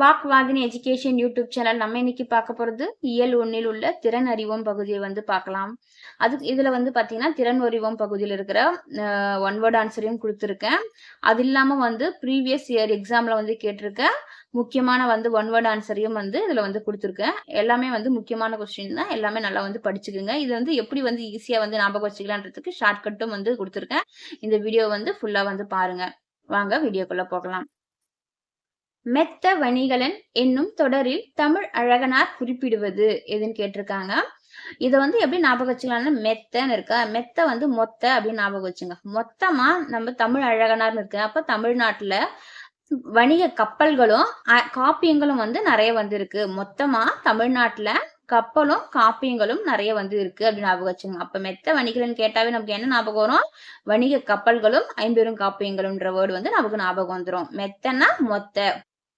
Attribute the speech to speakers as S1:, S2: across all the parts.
S1: Vak Vahini education YouTube channel நம்ம இன்னைக்கு பார்க்க போகிறது இயல் ஒன்றில் உள்ள திறன் அறிவோம் பகுதியை வந்து பார்க்கலாம். அது இதில் வந்து பார்த்தீங்கன்னா திறன் அறிவோம் பகுதியில் இருக்கிற ஒன் வேர்ட் ஆன்சரையும் கொடுத்துருக்கேன். அது இல்லாமல் வந்து ப்ரீவியஸ் இயர் எக்ஸாமில் வந்து கேட்டிருக்கேன். முக்கியமான வந்து ஒன் வேர்ட் ஆன்சரையும் வந்து இதில் வந்து கொடுத்துருக்கேன். எல்லாமே வந்து முக்கியமான கொஸ்டின் தான். எல்லாமே நல்லா வந்து படிச்சுக்குங்க. இது வந்து எப்படி வந்து ஈஸியாக வந்து ஞாபகம் வச்சுக்கலான்றதுக்கு ஷார்ட்கட்டும் வந்து கொடுத்துருக்கேன். இந்த வீடியோ வந்து ஃபுல்லாக வந்து பாருங்க. வாங்க வீடியோக்குள்ளே போகலாம். மெத்த வணிகலன் என்னும் தொடரில் தமிழ் அழகனார் குறிப்பிடுவது எதுன்னு கேட்டிருக்காங்க. இதை வந்து எப்படி ஞாபகம் வச்சுக்கலாம்னா மெத்தன்னு இருக்கா? மெத்த வந்து மொத்த அப்படின்னு ஞாபகம் வச்சுங்க. மொத்தமா நம்ம தமிழ் அழகனார்னு இருக்கு அப்ப தமிழ்நாட்டுல வணிக கப்பல்களும் காப்பியங்களும் வந்து நிறைய வந்திருக்கு. மொத்தமா தமிழ்நாட்டுல கப்பலும் காப்பியங்களும் நிறைய வந்து இருக்கு அப்படின்னு ஞாபகம் வச்சுங்க. அப்ப மெத்த வணிகலன்னு கேட்டாவே நமக்கு என்ன ஞாபகம் வரும்? வணிக கப்பல்களும் ஐம்பெரும் காப்பியங்களும்ன்ற வேர்டு வந்து நமக்கு ஞாபகம் வந்துடும் மெத்தனா மொத்த.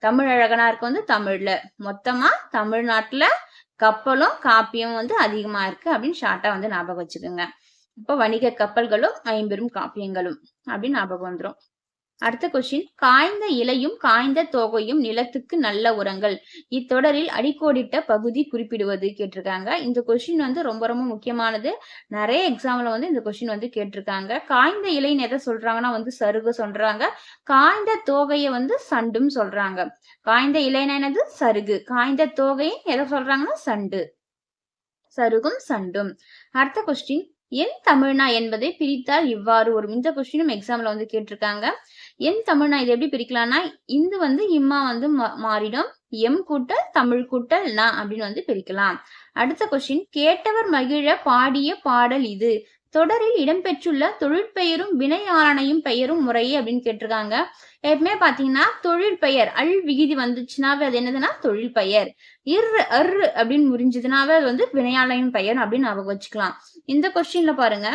S1: தமிழ் அழகனாருக்கு வந்து தமிழ்ல. மொத்தமா தமிழ்நாட்டுல கப்பலும் காப்பியும் வந்து அதிகமா இருக்கு அப்படின்னு ஷார்ட்டா வந்து ஞாபகம் வச்சுக்கோங்க. இப்போ வணிக கப்பல்களும் ஐம்பெரும் காப்பியங்களும் அப்படின்னு ஞாபகம் வந்துரும். அடுத்த கொஸ்டின் காய்ந்த இலையும் காய்ந்த தோகையும் நிலத்துக்கு நல்ல உரங்கள். இத்தொடரில் அடிக்கோடிட்ட பகுதி குறிப்பிடுவது கேட்டிருக்காங்க. இந்த கொஸ்டின் வந்து ரொம்ப ரொம்ப முக்கியமானது. நிறைய எக்ஸாம்ல வந்து இந்த கொஸ்டின் வந்து கேட்டிருக்காங்க. காய்ந்த இலைன்னு எதை சொல்றாங்கன்னா வந்து சருகு சொல்றாங்க. காய்ந்த தோகையை வந்து சண்டும் சொல்றாங்க. காய்ந்த இலைனா என்னது? சருகு. காய்ந்த தோகையை எதை சொல்றாங்கன்னா? சண்டு. சருகும் சண்டும். அடுத்த கொஸ்டின் என் தமிழ்னா என்பதை பிரித்தால் இவ்வாறு ஒரு இந்த கொஸ்டினும் எக்ஸாம்ல வந்து கேட்டிருக்காங்க. என் தமிழ்னா இது எப்படி பிரிக்கலாம்னா இந்து வந்து இம்மா வந்து மா- மாறிடும். எம் கூட்டல் தமிழ் கூட்டல் ந அப்படின்னு வந்து பிரிக்கலாம். அடுத்த கொஸ்டின் கேட்டவர் மகிழ பாடிய பாடல் இது. தொடரில் இடம்பெற்றுள்ள தொழிற்பெயரும் வினையாளனையும் பெயரும் முறையே அப்படின்னு கேட்டிருக்காங்க. எப்பவுமே பாத்தீங்கன்னா தொழில் பெயர் அல் விகிதி வந்துச்சுனாவே அது என்னதுன்னா தொழில் பெயர் இர் அர் அப்படின்னு முறிஞ்சதுனாவே அது வந்து வினையாளையின் பெயர் அப்படின்னு ஞாபகம் வச்சுக்கலாம். இந்த கொஸ்டின்ல பாருங்க.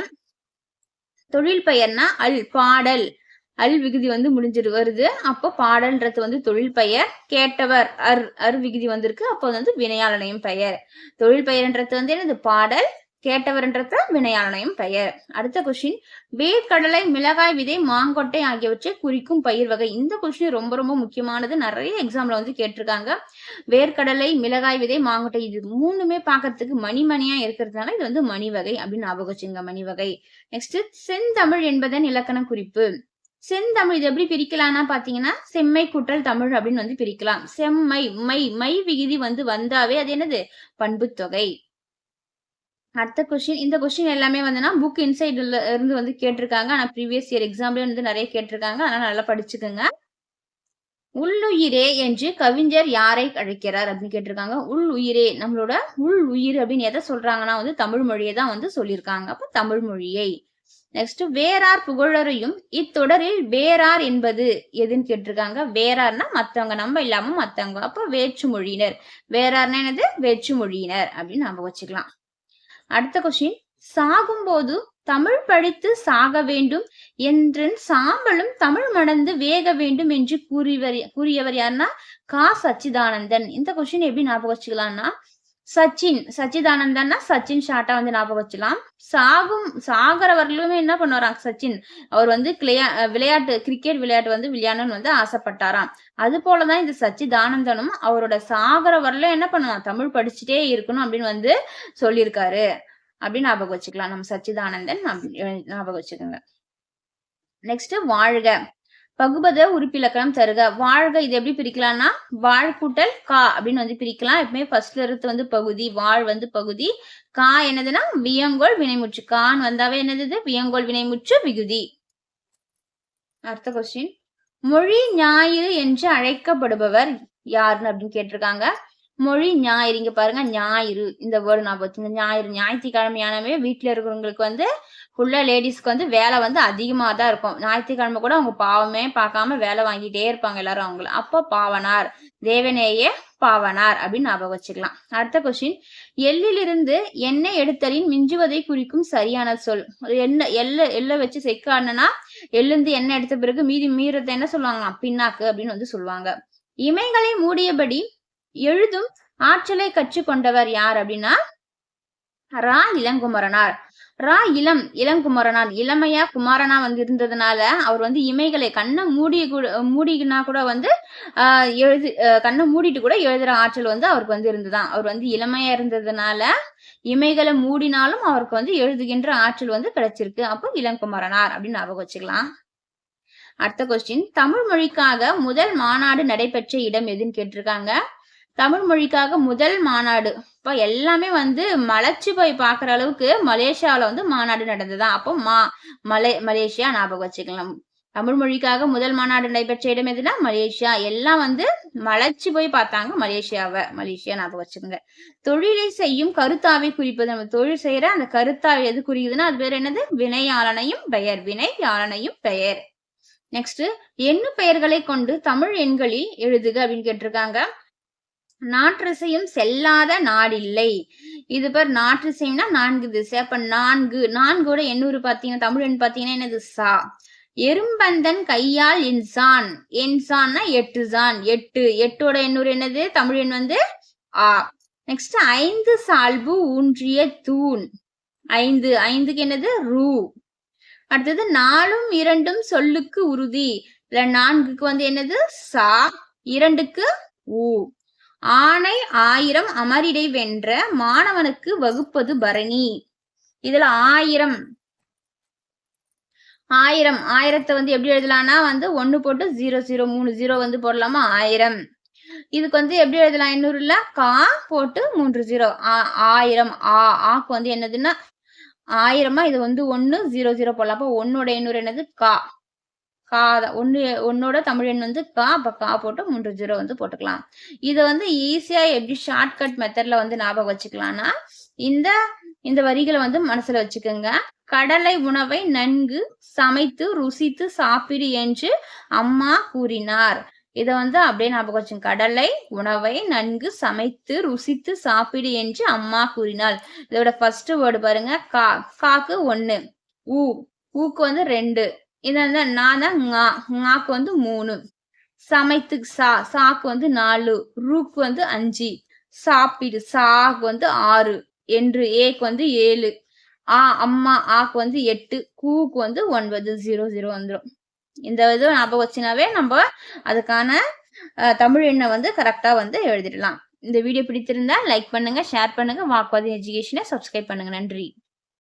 S1: தொழில் பெயர்னா அல் பாடல். அல் விகுதி வந்து முடிஞ்சிரு வருது. அப்போ பாடல்ன்றது வந்து தொழில் பெயர் கேட்டவர் அர் அர் விகுதி வந்திருக்கு. அப்போ வந்து வினையாளனையும் பெயர். தொழில் பெயர்ன்றது வந்து என்னது? பாடல். கேட்டவர்ன்றது வினையாளனையும் பெயர். அடுத்த கொஸ்டின் வேர்க்கடலை மிளகாய் விதை மாங்கொட்டை ஆகியவற்றை குறிக்கும் பயிர் வகை. இந்த கொஸ்டின் ரொம்ப ரொம்ப முக்கியமானது. நிறைய எக்ஸாம்ல வந்து கேட்டிருக்காங்க. வேர்க்கடலை மிளகாய் விதை மாங்கொட்டை இது மூணுமே பார்க்கறதுக்கு மணிமணியா இருக்கிறதுனால இது வந்து மணி வகை அப்படின்னு ஞாபகம் வச்சுங்க மணி வகை. நெக்ஸ்ட் செந்தமிழ் என்பதன் இலக்கண குறிப்பு. செந்தமிழ் இது எப்படி பிரிக்கலாம்னா பாத்தீங்கன்னா செம்மை குற்றல் தமிழ் அப்படின்னு வந்து பிரிக்கலாம். செம்மை மை மை விகுதி வந்து வந்தாவே அது என்னது? பண்புத்தொகை அடுத்த கொஸ்டின் இந்த கொஸ்டின் எல்லாமே வந்துன்னா புக் இன்சைட்ல இருந்து வந்து கேட்டிருக்காங்க. ஆனா ப்ரீவியஸ் இயர் எக்ஸாம்ல வந்து நிறைய கேட்டிருக்காங்க. அதனால நல்லா படிச்சுக்கோங்க. உள்ளுயிரே என்று கவிஞர் யாரை அழைக்கிறார் அப்படின்னு கேட்டிருக்காங்க. உள் உயிரே நம்மளோட உள் உயிர் அப்படின்னு எதை சொல்றாங்கன்னா வந்து தமிழ் மொழியை தான் வந்து சொல்லியிருக்காங்க. அப்ப தமிழ் மொழியை. நெக்ஸ்ட் வேறார் புகழரையும் இத்தொடரில் வேறார் என்பது எதுன்னு கேட்டிருக்காங்க. வேறார்னா மத்தவங்க நம்ம இல்லாம மத்தவங்க. அப்ப வேற்று மொழியினர் வேறார்னா என்னது? வேற்று மொழியினர் அப்படின்னு நம்ம வச்சுக்கலாம். அடுத்த கொஸ்டின் சாகும்போது தமிழ் படித்து சாக வேண்டும் என்றன் சாம்பலும் தமிழ் மணந்து வேக வேண்டும் என்று கூறியவர் கூறியவர் யாருன்னா கா. சச்சிதானந்தன். இந்த கொஸ்டின் எப்படி ஞாபகம் வச்சுக்கலாம்னா சச்சின் சச்சிதானந்தன்னா சச்சின் ஷார்ட்டா வந்து ஞாபகம் வச்சலாம் சாகும் சாகிற என்ன பண்ணுவாராம்? சச்சின் அவர் வந்து கிளையா விளையாட்டு கிரிக்கெட் விளையாட்டு வந்து விளையாடணும்னு வந்து ஆசைப்பட்டாராம். அது போலதான் இந்த சச்சிதானந்தனும் அவரோட சாகிற வரலும் என்ன பண்ணுவான் தமிழ் படிச்சுட்டே இருக்கணும் அப்படின்னு வந்து சொல்லியிருக்காரு. அப்படின்னு ஞாபகம் வச்சுக்கலாம். நம்ம சச்சிதானந்தன் அப்படி- ஞாபகம் வச்சுக்கோங்க. நெக்ஸ்ட் வாழ்க. பகுபத உறுப்பிலக்கணம் தருக. வாழ்க இது எப்படி பிரிக்கலாம்னா வாழ் கூட்டல் கா அப்படின்னு வந்து பிரிக்கலாம். எப்பவுமே ஃபர்ஸ்ட்ல இருந்து வந்து பகுதி வாழ் வந்து பகுதி. கா என்னதுன்னா வியங்கோல் வினைமுற்று. கான் வந்தாவே என்னது வியங்கோல் வினைமுற்று விகுதி. அடுத்த கொஸ்டின் மொழி ஞாயிறு என்று அழைக்கப்படுபவர் யாருன்னு அப்படின்னு கேட்டிருக்காங்க. மொழி ஞாயிறு. இங்க பாருங்க ஞாயிறு. இந்த வேர்டு நான் வச்சுங்க ஞாயிறு. ஞாயிற்றுக்கிழமையானவே வீட்டுல இருக்கிறவங்களுக்கு வந்து ஃபுல்லா லேடிஸ்க்கு வந்து வேலை வந்து அதிகமா தான் இருக்கும். ஞாயிற்றுக்கிழமை கூட அவங்க பாவமே பார்க்காம வேலை வாங்கிட்டே இருப்பாங்க எல்லாரும் அவங்கள. அப்போ பாவனார் தேவனேயே பாவனார் அப்படின்னு ஞாபகம் வச்சுக்கலாம். அடுத்த கொஸ்டின் எள்ளிலிருந்து எண்ணெய் எடுத்தலின் மிஞ்சுவதை குறிக்கும் சரியான சொல். எண்ணெய் எள்ள எள்ள வச்சு செக்காடுனா எள்ளுந்து எண்ணெய் எடுத்த பிறகு மீதி மீறத்தை என்ன சொல்லுவாங்க பின்னாக்கு அப்படின்னு வந்து சொல்லுவாங்க. இமைகளை மூடியபடி எழுதும் ஆற்றலை கற்றுக்கொண்டவர் யார் அப்படின்னா? ரா இளங்குமரனார். ரா இளம் இளங்குமரனார். இளமையா குமாரனா வந்து இருந்ததுனால அவர் வந்து இமைகளை கண்ணை மூடி கூட மூடினா கூட வந்து ஆஹ் எழுது கண்ணை மூடிட்டு கூட எழுதுற ஆற்றல் வந்து அவருக்கு வந்து இருந்துதான். அவர் வந்து இளமையா இருந்ததுனால இமைகளை மூடினாலும் அவருக்கு வந்து எழுதுகின்ற ஆற்றல் வந்து கிடைச்சிருக்கு. அப்போ இளங்குமரனார் அப்படின்னு ஞாபகம் வச்சுக்கலாம். அடுத்த கொஸ்டின் தமிழ் மொழிக்காக முதல் மாநாடு நடைபெற்ற இடம் எதுன்னு கேட்டிருக்காங்க. தமிழ் மொழிக்காக முதல் மாநாடு. இப்போ எல்லாமே வந்து மலைச்சு போய் பார்க்குற அளவுக்கு மலேசியாவில் வந்து மாநாடு நடந்ததா? அப்போ மா மலே மலேசியா ஞாபகம் வச்சுக்கலாம். தமிழ் மொழிக்காக முதல் மாநாடு நடைபெற்ற இடம் எதுனா மலேசியா. எல்லாம் வந்து மலைச்சு போய் பார்த்தாங்க மலேசியாவை. மலேசியா ஞாபகம் வச்சுக்கோங்க. தொழிலை செய்யும் கருத்தாவை குறிப்பது. நம்ம தொழில் செய்யற அந்த கருத்தாவை எது குறிக்குதுன்னா அது பேர் என்னது? வினையாளனையும் பெயர். வினையாளனையும் பெயர். நெக்ஸ்ட் எண்ணு பெயர்களை கொண்டு தமிழ் எண்களில் எழுதுக அப்படின்னு கேட்டிருக்காங்க. நாற்றிசையும் செல்லாத நாடில்லை. இது பேர் நாற்றிசையும்னா நான்கு திசை. அப்ப நான்கு. நான்கோட எண்ணூறு பாத்தீங்கன்னா தமிழ் எண் பாத்தீங்கன்னா என்னது? சா. எறும்பந்தன் கையால் என்சான் என்சான்னா எட்டு சான். எட்டு. எட்டோட எண்ணூறு என்னது? தமிழ் எண் வந்து ஆ. நெக்ஸ்ட் ஐந்து சால்பு ஊன்றிய தூண். ஐந்து. ஐந்துக்கு என்னது? ரூ. அடுத்தது நாலும் இரண்டும் சொல்லுக்கு உறுதி. இல்ல நான்குக்கு வந்து என்னது? சா. இரண்டுக்கு ஊ. ஆணை ஆயிரம் அமரிடை வென்ற மாணவனுக்கு வகுப்பது பரணி. இதுல ஆயிரம். ஆயிரம். ஆயிரத்தை வந்து எப்படி எழுதலாம்னா வந்து ஒன்னு போட்டு ஜீரோ ஜீரோ மூணு ஜீரோ வந்து போடலாமா? ஆயிரம். இதுக்கு வந்து எப்படி எழுதலாம்? எண்ணூறுல கா போட்டு மூன்று ஜீரோ ஆயிரம். ஆ ஆக்கு வந்து என்னதுன்னா ஆயிரமா? இது வந்து ஒன்னு ஜீரோ ஜீரோ போடலாம். அப்போ ஒன்னோட இன்னொரு என்னது? கா. கா ஒன்று ஒன்னோட தமிழ் எண் வந்து கா அப்போ கா போட்டு மூன்று ஜீரோ வந்து போட்டுக்கலாம். இதை வந்து ஈஸியாக எப்படி ஷார்ட்கட் மெத்தடில் வந்து ஞாபகம் வச்சுக்கலாம்னா இந்த இந்த வரிகளை வந்து மனசில் வச்சுக்கோங்க. கடலை உணவை நன்கு சமைத்து ருசித்து சாப்பிடு என்று அம்மா கூறினார். இதை வந்து அப்படியே ஞாபகம் வச்சுங்க. கடலை உணவை நன்கு சமைத்து ருசித்து சாப்பிடு என்று அம்மா கூறினாள். இதோட ஃபர்ஸ்ட் வேர்டு பாருங்க. கா காக்கு ஒன்று ஊ ஊக்கு வந்து ரெண்டு. இது வந்து நான் தான் ஙா ஞாக்கு வந்து மூணு. சமைத்து சா சாக்கு வந்து நாலு. ரூக்கு வந்து அஞ்சு. சாப்பிடு சாக்கு வந்து ஆறு. என்று ஏக்கு வந்து ஏழு. ஆ அம்மா ஆக்கு வந்து எட்டு. கூக்கு வந்து ஒன்பது. ஜீரோ ஜீரோ வந்துடும் இந்த இது ஞாபகம் வச்சுனாவே நம்ம அதுக்கான தமிழ் எண்ணை வந்து கரெக்டாக வந்து எழுதிடலாம். இந்த வீடியோ பிடித்திருந்தா லைக் பண்ணுங்க ஷேர் பண்ணுங்க. வாக்குவாதி எஜுகேஷனை சப்ஸ்கிரைப் பண்ணுங்க. நன்றி.